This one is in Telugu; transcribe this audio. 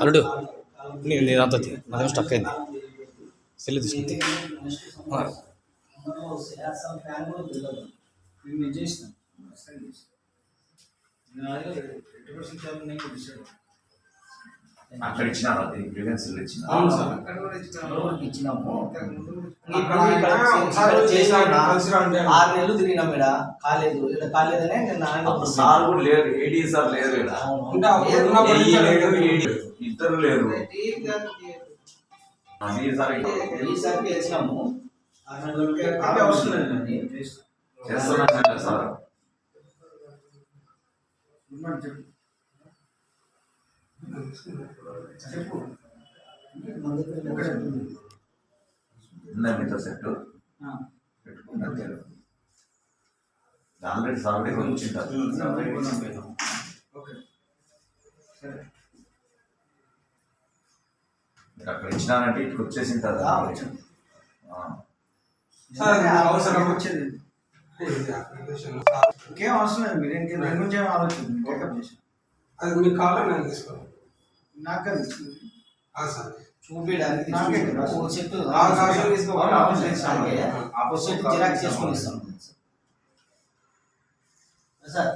అల్లుడు నేను నేను అంత నాకు స్టక్ అయింది. సెల్లు తీసుకుంది నేను చేసిన అక్కడ ఇచ్చినారా దీనికి గ్రీవెన్స్ ఇచ్చిన అవును సార్. ఇచ్చినాము. ఇక్కడ ఒకసారి చేసినా. ఆరు నెలలు తిరిగినాం ఇక్కడ. కాలేదు. ఇక్కడ కాలేదనే నేను ఆయన అప్పుడు సార్ కూడా లేరు ఏడీ సార్ లేరు అంటే అప్పుడు ఉన్నప్పుడు. లేడు ఇద్దరు లేరు. అమీ సార్ ఇక్కడ. ఆరు నెలలకి అంటే అవసరం చెప్పు మీతో సెట్ ఆ. పెట్టుకున్నారు ఆల్రెడీ సార్ కూడా వచ్చింటారు. మీరు అక్కడ ఇచ్చినారంటే ఇక్కడికి వచ్చేసి ఉంటుంది ఆ, వచ్చింది. సార్ అది అవసరం వచ్చేది. ఇంకేం అవసరం లేదు మీరు ఇంకేం దాని గురించి ఏం ఆలోచించండి అది మీకు కావాలని నేను తీసుకోవాలి. నాకు అది ఆ సార్ చూపించడానికి నాకే ఒక సెట్ ఆ, కాదు. తీసుకోవాలి ఆఫీస్ ఇస్తాను ఆ సెట్ జిరాక్స్ చేసుకొని ఇస్తాను. సార్.